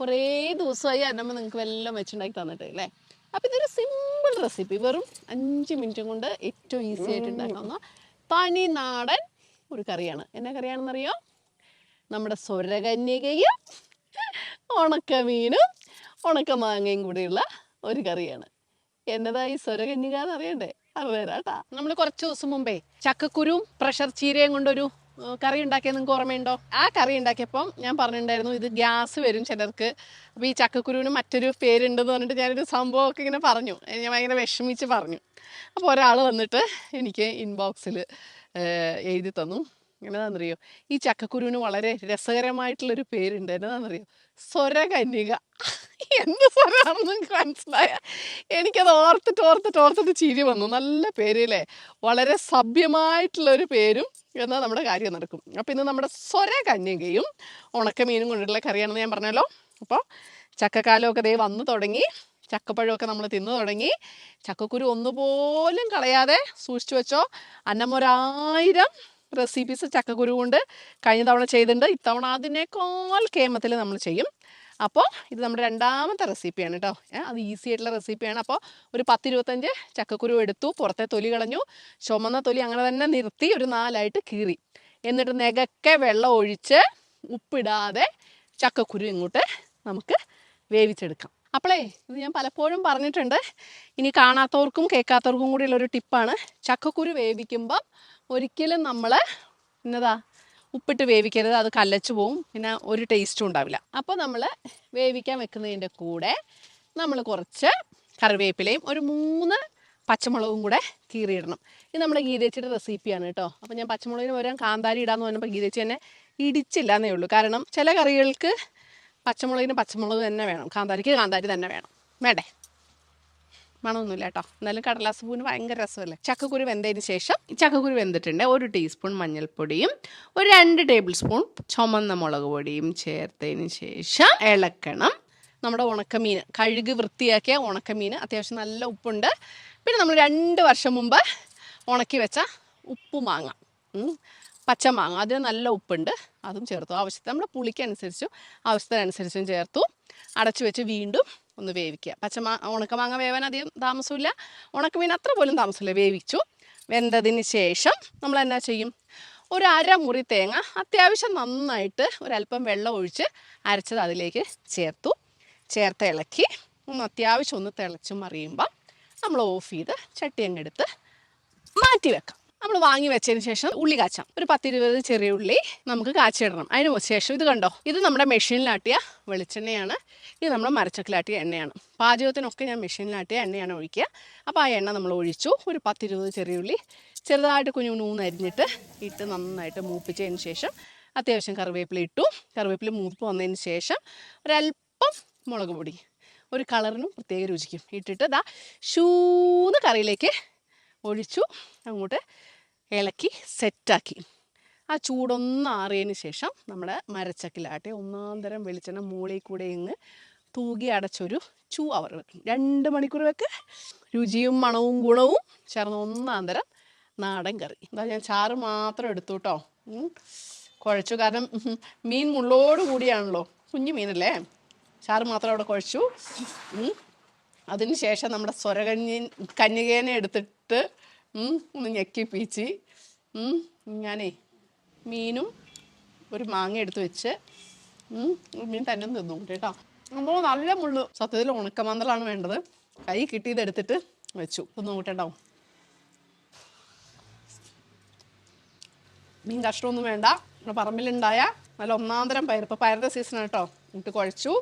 കുറേ ദിവസമായി അന്നമ്മ നിങ്ങൾക്ക് എല്ലാം വെച്ചുണ്ടാക്കി തന്നിട്ട് അല്ലേ? അപ്പം ഇതൊരു സിമ്പിൾ റെസിപ്പി വെറും അഞ്ച് മിനിറ്റും കൊണ്ട് ഏറ്റവും ഈസി ആയിട്ട് ഉണ്ടാക്കാവുന്ന തനി നാടൻ ഒരു കറിയാണ്. എന്നാ കറിയാണെന്നറിയോ? നമ്മുടെ സ്വരകന്യകയും ഉണക്കമീനും ഉണക്കമാങ്ങയും കൂടിയുള്ള ഒരു കറിയാണ്. എന്നതാ ഈ സ്വരകന്യക എന്ന് അറിയണ്ടേ? അറിയാട്ടാ നമ്മൾ കുറച്ച് ദിവസം മുമ്പേ ചക്കക്കുരും പ്രഷർ ചീരയും കൊണ്ടൊരു കറി ഉണ്ടാക്കിയത് നിങ്ങൾക്ക് ഓർമ്മയുണ്ടോ? ആ കറി ഉണ്ടാക്കിയപ്പം ഞാൻ പറഞ്ഞിട്ടുണ്ടായിരുന്നു ഇത് ഗ്യാസ് വരും ചിലർക്ക്. അപ്പോൾ ഈ ചക്കക്കുരുവിന് മറ്റൊരു പേരുണ്ടെന്ന് പറഞ്ഞിട്ട് ഞാനൊരു സംഭവമൊക്കെ ഇങ്ങനെ പറഞ്ഞു. ഞാൻ ഭയങ്കര വിഷമിച്ച് പറഞ്ഞു. അപ്പോൾ ഒരാൾ വന്നിട്ട് എനിക്ക് ഇൻബോക്സിൽ എഴുതി തന്നു. എന്നതാണെന്നറിയോ ഈ ചക്കക്കുരുവിന് വളരെ രസകരമായിട്ടുള്ളൊരു പേരുണ്ട്. എന്നതാണെന്നറിയോ സ്വരകന്യക. എന്ത് സ്വരമാണെന്ന് മനസ്സിലായ എനിക്കത് ഓർത്തിട്ട് ഓർത്തിട്ട് ഓർത്തിട്ട് ചിരി വന്നു. നല്ല പേരല്ലേ വളരെ സഭ്യമായിട്ടുള്ള ഒരു പേരും എന്നാൽ നമ്മുടെ കാര്യം നടക്കും. അപ്പം ഇന്ന് നമ്മുടെ സ്വര കന്യകയും ഉണക്കമീനും കൊണ്ടുള്ള കറിയാണെന്ന് ഞാൻ പറഞ്ഞല്ലോ. അപ്പോൾ ചക്കക്കാലമൊക്കെ ദേ വന്നു തുടങ്ങി. ചക്കപ്പഴമൊക്കെ നമ്മൾ തിന്നു തുടങ്ങി. ചക്കക്കുരു ഒന്നുപോലും കളയാതെ സൂക്ഷിച്ചു വെച്ചോ. അന്നമൊരായിരം റെസിപ്പീസ് ചക്കക്കുരു കൊണ്ട് കഴിഞ്ഞ തവണ ചെയ്തിട്ടുണ്ട്. ഇത്തവണ അതിനേക്കാൾ കേമത്തിൽ നമ്മൾ ചെയ്യും. അപ്പോൾ ഇത് നമ്മുടെ രണ്ടാമത്തെ റെസിപ്പിയാണ് കേട്ടോ അത് ഈസി ആയിട്ടുള്ള റെസിപ്പിയാണ്. അപ്പോൾ ഒരു പത്തിരുപത്തഞ്ച് ചക്കക്കുരു എടുത്തു പുറത്തെ തൊലി കളഞ്ഞു. ചുമന്ന തൊലി അങ്ങനെ തന്നെ നിർത്തി ഒരു നാലായിട്ട് കീറി. എന്നിട്ട് നെകക്കെ വെള്ളം ഒഴിച്ച് ഉപ്പിടാതെ ചക്കക്കുരു ഇങ്ങോട്ട് നമുക്ക് വേവിച്ചെടുക്കാം. അപ്പോളേ ഇത് ഞാൻ പലപ്പോഴും പറഞ്ഞിട്ടുണ്ട്. ഇനി കാണാത്തവർക്കും കേൾക്കാത്തവർക്കും കൂടിയുള്ളൊരു ടിപ്പാണ്. ചക്കക്കുരു വേവിക്കുമ്പം ഒരിക്കലും നമ്മൾ എന്നതാ ഉപ്പിട്ട് വേവിക്കരുത് അത് കല്ലച്ചു പോവും പിന്നെ ഒരു ടേസ്റ്റും ഉണ്ടാവില്ല. അപ്പോൾ നമ്മൾ വേവിക്കാൻ വെക്കുന്നതിന്റെ കൂടെ നമ്മൾ കുറച്ച് കറിവേപ്പിലയും ഒരു മൂന്ന് പച്ചമുളകും കൂടെ കീറിയിടണം. ഇത് നമ്മുടെ ഗീതേച്ചിയുടെ റെസിപ്പിയാണ് കേട്ടോ. അപ്പോൾ ഞാൻ പച്ചമുളകിന് പകരം കാന്താരി ഇടാന്ന് പറഞ്ഞപ്പോൾ ഗീതേച്ചി തന്നെ ഇടിച്ചില്ല എന്നേ ഉള്ളൂ. കാരണം ചില കറികൾക്ക് പച്ചമുളകിന് പച്ചമുളക് തന്നെ വേണം. കാന്താരിക്ക് കാന്താരി തന്നെ വേണം. വേണ്ടേ? മണമൊന്നുമില്ല കേട്ടോ എന്നാലും കടലാസ് പൂവിന് ഭയങ്കര രസമല്ലേ? ചക്കക്കുരു വെന്തതിന് ശേഷം ചക്കക്കുരു വെന്തിട്ടുണ്ട്. ഒരു ടീസ്പൂൺ മഞ്ഞൾപ്പൊടിയും ഒരു രണ്ട് ടേബിൾ സ്പൂൺ ചുമന്ന മുളക് പൊടിയും ചേർത്തതിന് ശേഷം ഇളക്കണം. നമ്മുടെ ഉണക്കമീൻ കഴുകി വൃത്തിയാക്കിയ ഉണക്കമീൻ. അത്യാവശ്യം നല്ല ഉപ്പുണ്ട്. പിന്നെ നമ്മൾ രണ്ട് വർഷം മുമ്പ് ഉണക്കി വെച്ച ഉപ്പുമാങ്ങ. പച്ചമാങ്ങ അതിന് നല്ല ഉപ്പുണ്ട്. അതും ചേർത്തു. ആവശ്യത്തിന് നമ്മുടെ പുളിക്കനുസരിച്ചും ആവശ്യത്തിനനുസരിച്ചും ചേർത്തു. അടച്ചു വെച്ച് വീണ്ടും ഒന്ന് വേവിക്കുക. പച്ചമാ ഉണക്കമാങ്ങ വേവാൻ അധികം താമസമില്ല. ഉണക്കമീൻ അത്ര പോലും താമസമില്ല. വേവിച്ചു. വെന്തതിന് ശേഷം നമ്മൾ എന്നാ ചെയ്യും? ഒരു അരമുറി തേങ്ങ അത്യാവശ്യം നന്നായിട്ട് ഒരല്പം വെള്ളം ഒഴിച്ച് അരച്ചത് അതിലേക്ക് ചേർത്തു. ചേർത്ത് ഇളക്കി. ഒന്ന് അത്യാവശ്യം ഒന്ന് തിളച്ചും മറിയുമ്പം നമ്മൾ ഓഫ് ചെയ്ത് ചട്ടി അങ്ങെടുത്ത് മാറ്റി വെക്കാം. നമ്മൾ വാങ്ങി വെച്ചതിന് ശേഷം ഉള്ളി കാച്ചാം. ഒരു പത്തിരുപത് ചെറിയ ഉള്ളി നമുക്ക് കാച്ചിടണം. അതിന് ശേഷം ഇത് കണ്ടോ? ഇത് നമ്മുടെ മെഷീനിലാട്ടിയ വെളിച്ചെണ്ണയാണ്. ഇത് നമ്മുടെ മരച്ചക്കിലാട്ടിയ എണ്ണയാണ്. പാചകത്തിനൊക്കെ ഞാൻ മെഷീനിലാട്ടിയ എണ്ണയാണ് ഒഴിക്കുക. അപ്പോൾ ആ എണ്ണ നമ്മൾ ഒഴിച്ചു. ഒരു പത്തിരുപത് ചെറിയ ഉള്ളി ചെറുതായിട്ട് കുഞ്ഞു കുഞ്ഞൂന്ന് അരിഞ്ഞിട്ട് ഇട്ട് നന്നായിട്ട് മൂപ്പിച്ചതിന് ശേഷം അത്യാവശ്യം കറിവേപ്പില ഇട്ടു. കറിവേപ്പില മൂപ്പ് വന്നതിന് ശേഷം ഒരല്പം മുളക് പൊടി. ഒരു കളറിനും പ്രത്യേക രുചിക്കും. ഇട്ടിട്ട് ദാ ഷൂന്ന് കറിയിലേക്ക് ഒഴിച്ചു. അങ്ങോട്ട് ഇളക്കി സെറ്റാക്കി. ആ ചൂടൊന്ന് ആറിയതിന് ശേഷം നമ്മുടെ മരച്ചക്കിലാട്ടെ ഒന്നാന്തരം തരം വെളിച്ചെണ്ണ മൂളയിൽ കൂടെ ഇങ്ങ് തൂകി അടച്ചൊരു ചൂ അവർ വെക്കും. രണ്ട് മണിക്കൂർ വെക്ക്. രുചിയും മണവും ഗുണവും ചേർന്ന് ഒന്നാന്തരം തരം നാടൻ കറി. എന്താ ഞാൻ ചാറ് മാത്രം എടുത്തു കേട്ടോ കുഴച്ചു. കാരണം മീൻ മുള്ളോട് കൂടിയാണല്ലോ. കുഞ്ഞു മീനല്ലേ? ചാറ് മാത്രം അവിടെ കുഴച്ചു. ഉം. അതിന് ശേഷം നമ്മുടെ സ്വരകഞ്ഞി കന്യകേനെ എടുത്തിട്ട് ഒന്ന് ഞെക്കിപ്പീച്ച് ഉം, ഞാനേ മീനും ഒരു മാങ്ങ എടുത്ത് വെച്ച്. മീൻ തന്നെ തിന്നു കേട്ടോ. അപ്പോൾ നല്ല മുള്ളു സത്യത്തിൽ ഉണക്കമന്തലാണ് വേണ്ടത്. കൈ കിട്ടിയത് എടുത്തിട്ട് വെച്ചു. ഒന്ന് കൂട്ടേണ്ടാവും മീൻ കഷ്ണമൊന്നും വേണ്ട. നമ്മുടെ പറമ്പിലുണ്ടായ നല്ല ഒന്നാന്തരം പയർ ഇപ്പോൾ പയറിന്റെ സീസൺ കേട്ടോ. ഇട്ട് കുഴച്ചു.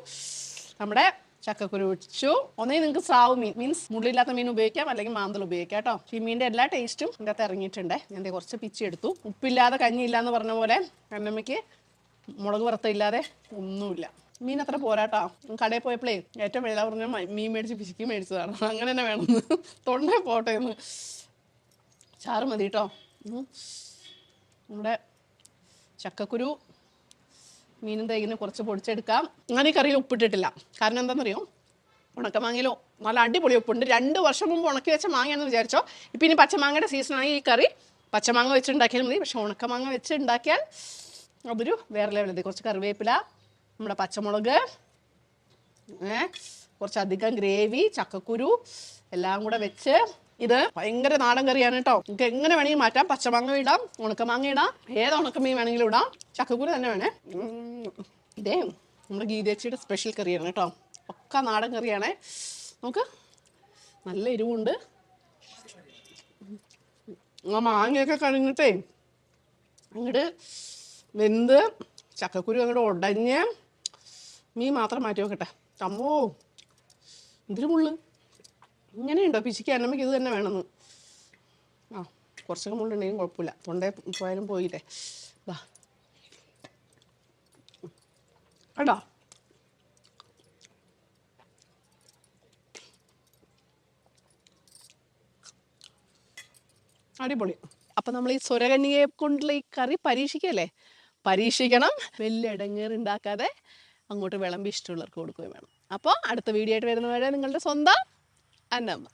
നമ്മുടെ ചക്കക്കുരു വെച്ചു ഒന്നേ നിങ്ങൾക്ക് സ്രാവ് മീൻ മീൻസ് മുള്ളില്ലാത്ത മീൻ ഉപയോഗിക്കാം അല്ലെങ്കിൽ മാന്തൽ ഉപയോഗിക്കാം കേട്ടോ. ഈ മീന്റെ എല്ലാ ടേസ്റ്റും ഇതിന്റെ അകത്ത് ഇറങ്ങിയിട്ടുണ്ട്. ഞാൻ കുറച്ച് പിച്ചി എടുത്തു. ഉപ്പില്ലാതെ കഞ്ഞിയില്ല എന്ന് പറഞ്ഞ പോലെ കണ്ണമ്മയ്ക്ക് മുളക് വറുത്തില്ലാതെ ഒന്നുമില്ല. മീൻ അത്ര പോരാട്ടോ കടയിൽ പോയപ്പോഴേ ഏറ്റവും വില പറഞ്ഞ മീൻ മേടിച്ച് പിശുക്കി മേടിച്ചതാണ്. അങ്ങനെ തന്നെ വേണമെന്ന് തൊണ്ടേ പോട്ടെ എന്ന്. ചാറ് മതി കേട്ടോ നമ്മുടെ ചക്കക്കുരു മീനും തേങ്ങിന് കുറച്ച് പൊടിച്ചെടുക്കാം. ഞാൻ ഈ കറിയിൽ ഉപ്പിട്ടിട്ടില്ല. കാരണം എന്താണെന്നറിയോ? ഉണക്കമാങ്ങയിലോ നല്ല അടിപൊളി ഉപ്പുണ്ട്. രണ്ട് വർഷം മുമ്പ് ഉണക്കി വെച്ച മാങ്ങയാണെന്ന് വിചാരിച്ചോ? ഇപ്പം ഇനി പച്ചമാങ്ങയുടെ സീസണായി ഈ കറി. പച്ചമാങ്ങ വെച്ച് ഉണ്ടാക്കിയാൽ മതി. പക്ഷെ ഉണക്കമാങ്ങ വെച്ച് ഉണ്ടാക്കിയാൽ അതൊരു വേറെ ലെവലത് കുറച്ച് കറിവേപ്പില നമ്മുടെ പച്ചമുളക് കുറച്ചധികം ഗ്രേവി ചക്കക്കുരു എല്ലാം കൂടെ വെച്ച് ഇത് ഭയങ്കര നാടൻ കറിയാണ് കേട്ടോ നിങ്ങൾക്ക് എങ്ങനെ വേണമെങ്കിൽ മാറ്റാം. പച്ചമാങ്ങ ഇടാം ഉണക്കമാങ്ങ ഇടാം ഏത് ഉണക്കമീൻ വേണമെങ്കിലും ഇടാം. ചക്കക്കുരു തന്നെ വേണേ. ഇതേ നമ്മുടെ ഗീതേച്ചിയുടെ സ്പെഷ്യൽ കറിയാണ് കേട്ടോ ഒക്കെ നാടൻ കറിയാണേ. നമുക്ക് നല്ല എരിവുണ്ട്. ആ മാങ്ങയൊക്കെ കഴിഞ്ഞിട്ടേ അങ്ങോട്ട് വെന്ത് ചക്കക്കുരു അങ്ങോട്ട് ഉടഞ്ഞ് മീൻ മാത്രം മാറ്റി വെക്കട്ടെ. അമ്മോ എന്തിനു മുള്ള്. ഇങ്ങനെയുണ്ടോ? പിച്ചിക്ക് അന്നമ്മയ്ക്ക് ഇത് തന്നെ വേണമെന്ന്. ആ കുറച്ചൊക്കെ മുള്ളുണ്ടെങ്കിലും കുഴപ്പമില്ല. തൊണ്ടേ പോയാലും പോയില്ലേ? വാ കേട്ടോ അടിപൊളി. അപ്പൊ നമ്മൾ ഈ സുരകണ്ണിയെ കൊണ്ടുള്ള ഈ കറി പരീക്ഷിക്കല്ലേ? പരീക്ഷിക്കണം. വലിയ ഇടങ്ങേറുണ്ടാക്കാതെ അങ്ങോട്ട് വിളമ്പി ഇഷ്ടമുള്ളവർക്ക് കൊടുക്കുകയും വേണം. അപ്പോൾ അടുത്ത വീഡിയോ ആയിട്ട് വരുന്നവരെ നിങ്ങളുടെ സ്വന്തം അന്നമ്മ